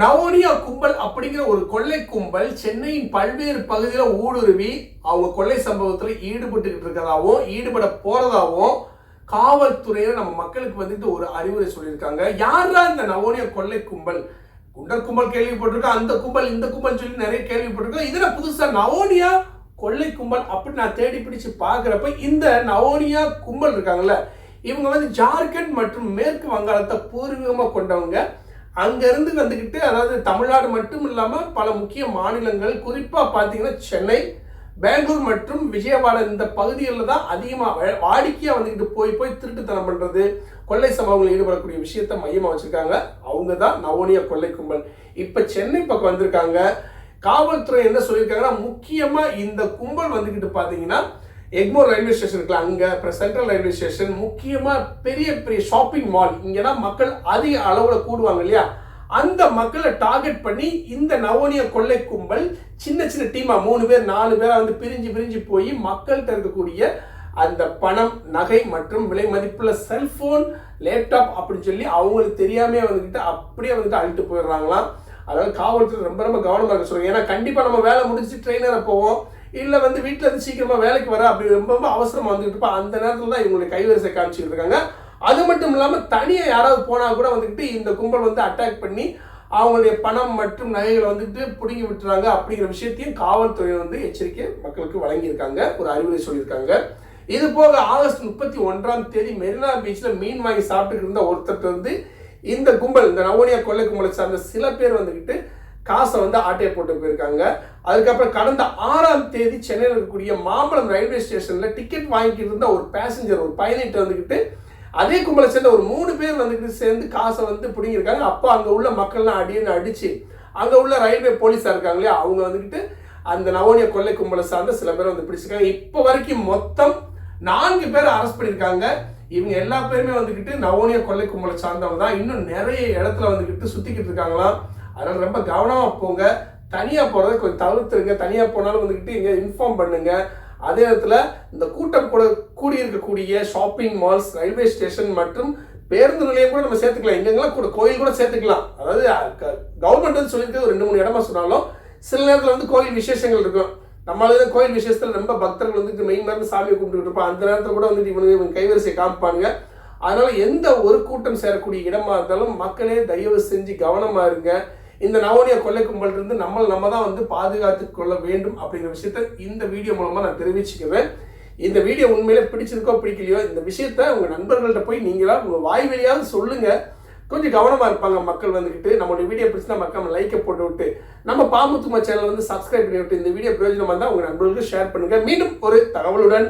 நவோனியா கும்பல் அப்படிங்கிற ஒரு கொள்ளை கும்பல் சென்னையின் பல்வேறு பகுதியில் ஊடுருவி அவங்க கொள்ளை சம்பவத்தில் ஈடுபட்டுக்கிட்டு இருக்கிறதாவும் ஈடுபட போறதாவும் காவல்துறையினர் நம்ம மக்களுக்கு வந்துட்டு ஒரு அறிவுரை சொல்லியிருக்காங்க. யாரா இந்த நவோனியா கொள்ளை கும்பல்? குண்டர் கும்பல் கேள்விப்பட்டிருக்கோம் அந்த கும்பல் இந்த கும்பல் சொல்லி நிறைய கேள்விப்பட்டிருக்கோம். இதில் புதுசாக நவோனியா கொள்ளை கும்பல் அப்படி நான் தேடி பிடிச்சு பார்க்குறப்ப இந்த நவோனியா கும்பல் இருக்காங்கல்ல இவங்க வந்து ஜார்க்கண்ட் மற்றும் மேற்கு வங்காளத்தை பூர்வீகமாக கொண்டவங்க. அங்கேருந்து வந்துக்கிட்டு அதாவது தமிழ்நாடு மட்டும் இல்லாமல் பல முக்கிய மாநிலங்கள் குறிப்பாக பார்த்தீங்கன்னா சென்னை பெங்களூர் மற்றும் விஜயவாடா இந்த பகுதிகளில் தான் அதிகமாக வாடிக்கையாக வந்துக்கிட்டு போய் போய் திருட்டுத்தனம் பண்ணுறது கொள்ளை சம்பவங்களில் ஈடுபடக்கூடிய விஷயத்த மையமாக வச்சுருக்காங்க. அவங்க தான் நவோனியா கொள்ளை கும்பல். இப்போ சென்னை பக்கம் வந்திருக்காங்க. காவல்துறை என்ன சொல்லியிருக்காங்கன்னா முக்கியமாக இந்த கும்பல் வந்துக்கிட்டு பார்த்தீங்கன்னா எக்மோர் ரயில்வே ஸ்டேஷன் இருக்குல்ல அங்கே அப்புறம் சென்ட்ரல் ரயில்வே ஸ்டேஷன் முக்கியமாக பெரிய பெரிய ஷாப்பிங் மால். இங்கேனா மக்கள் அதிக அளவில் கூடுவாங்க இல்லையா? அந்த மக்களை டார்கெட் பண்ணி இந்த நவோனிய கொள்ளை கும்பல் சின்ன சின்ன டீமாக மூணு பேர் நாலு பேராக வந்து பிரிஞ்சு பிரிஞ்சு போய் மக்கள்கிட்ட இருக்கக்கூடிய அந்த பணம் நகை மற்றும் விலை மதிப்புள்ள செல்ஃபோன் லேப்டாப் அப்படின்னு சொல்லி அவங்களுக்கு தெரியாமே வந்துக்கிட்டு அப்படியே வந்துட்டு அழிட்டு போயிடுறாங்களாம். அதாவது காவல்துறை ரொம்ப ரொம்ப கவனமாக இருக்க சொல்லுவாங்க ஏன்னா கண்டிப்பாக நம்ம வேலை முடிச்சு ட்ரெயினரை போவோம். இல்லை வந்து வீட்டில் இருந்து சீக்கிரமாக வேலைக்கு வர அப்படி ரொம்ப ரொம்ப அவசரமாக வந்துட்டு இருப்பா. அந்த நேரத்தில் தான் இவங்களுடைய கைவரிசை காமிச்சிக்கிட்டு இருக்காங்க. அது மட்டும் இல்லாமல் தனியாக யாராவது போனால் கூட வந்துக்கிட்டு இந்த கும்பல் வந்து அட்டாக் பண்ணி அவங்களுடைய பணம் மற்றும் நகைகளை வந்துட்டு பிடுங்கி விட்டுறாங்க அப்படிங்கிற விஷயத்தையும் காவல்துறை வந்து எச்சரிக்கை மக்களுக்கு வழங்கியிருக்காங்க. ஒரு அறிவுரை சொல்லியிருக்காங்க. இது போக ஆகஸ்ட் முப்பத்தி ஒன்றாம் தேதி மெரினா பீச்சில் மீன் வாங்கி சாப்பிட்டுட்டு இருந்த ஒருத்தர் வந்து இந்த கும்பல் இந்த நவோனியா கொள்ளை கும்பலை சார்ந்த சில பேர் வந்துக்கிட்டு காசை வந்து ஆட்டையை போட்டு போயிருக்காங்க. அதுக்கப்புறம் கடந்த ஆறாம் தேதி சென்னையில் இருக்கக்கூடிய மாம்பழம் ரயில்வே ஸ்டேஷனில் டிக்கெட் வாங்கிட்டு இருந்த ஒரு பேசஞ்சர் ஒரு பயணிட்டு வந்துக்கிட்டு அதே கும்பலை சேர்ந்த ஒரு மூணு பேர் வந்துக்கிட்டு சேர்ந்து காசை வந்து பிடிங்கிருக்காங்க அப்போ அங்கே உள்ள மக்கள்லாம் அடின்னு அடித்து அங்கே உள்ள ரயில்வே போலீஸாக இருக்காங்க இல்லையா அவங்க வந்துக்கிட்டு அந்த நவோனிய கொள்ளை கும்பலை சார்ந்த சில பேர் வந்து பிடிச்சிருக்காங்க. இப்போ வரைக்கும் மொத்தம் நான்கு பேர் அரெஸ்ட் பண்ணியிருக்காங்க. இவங்க எல்லா பேருமே வந்துக்கிட்டு நவோனிய கொள்ளை கும்பலை சார்ந்தவங்க தான். இன்னும் நிறைய இடத்துல வந்துக்கிட்டு சுற்றிக்கிட்டு இருக்காங்களாம். அதனால் ரொம்ப கவனமாக போங்க. தனியாக போகிறத கொஞ்சம் தவிர்த்துருங்க. தனியாக போனாலும் வந்துக்கிட்டு இங்கே இன்ஃபார்ம் பண்ணுங்க. அதே நேரத்தில் இந்த கூட்டம் கூட கூடியிருக்கக்கூடிய ஷாப்பிங் மால்ஸ் ரயில்வே ஸ்டேஷன் மற்றும் பேருந்து நிலையம் கூட நம்ம சேர்த்துக்கலாம். எங்கெங்கெல்லாம் கூட கோயில் கூட சேர்த்துக்கலாம். அதாவது கவர்மெண்ட் வந்து சொல்லியிருக்க ஒரு ரெண்டு மூணு இடமா சொன்னாலும் சில நேரத்தில் வந்து கோயில் விசேஷங்கள் இருக்கும். நம்மளால கோயில் விசேஷத்தில் ரொம்ப பக்தர்கள் வந்துட்டு மெயின் மருந்து சாமியை கும்பிட்டு இருப்போம். அந்த நேரத்தில் கூட வந்துட்டு இவங்க இவங்க கைவரிசை காமிப்பாங்க அதனால எந்த ஒரு கூட்டம் சேரக்கூடிய இடமா இருந்தாலும் மக்களே தயவு செஞ்சு கவனமா இருங்க. இந்த நவோனியா கொள்ளை கும்பலிருந்து நம்ம நம்ம தான் வந்து பாதுகாத்து கொள்ள வேண்டும் அப்படிங்கிற விஷயத்த இந்த வீடியோ மூலமாக நான் தெரிவிச்சுக்குவேன் இந்த வீடியோ உண்மையிலே பிடிச்சிருக்கோ பிடிக்கலையோ இந்த விஷயத்த உங்கள் நண்பர்கள்ட்ட போய் நீங்களாக உங்கள் வாய் வழியாவது சொல்லுங்கள் கொஞ்சம் கவனமாக இருப்பாங்க மக்கள் வந்துக்கிட்டு நம்மளுடைய வீடியோ பிடிச்சினா மக்கள் லைக்கை போட்டு விட்டு நம்ம பாமுத்துமா சேனல் வந்து சப்ஸ்கிரைப் பண்ணி விட்டு இந்த வீடியோ பிரயோஜனமாக இருந்தால் உங்கள் நண்பர்களுக்கு ஷேர் பண்ணுங்கள் மீண்டும் ஒரு தகவலுடன்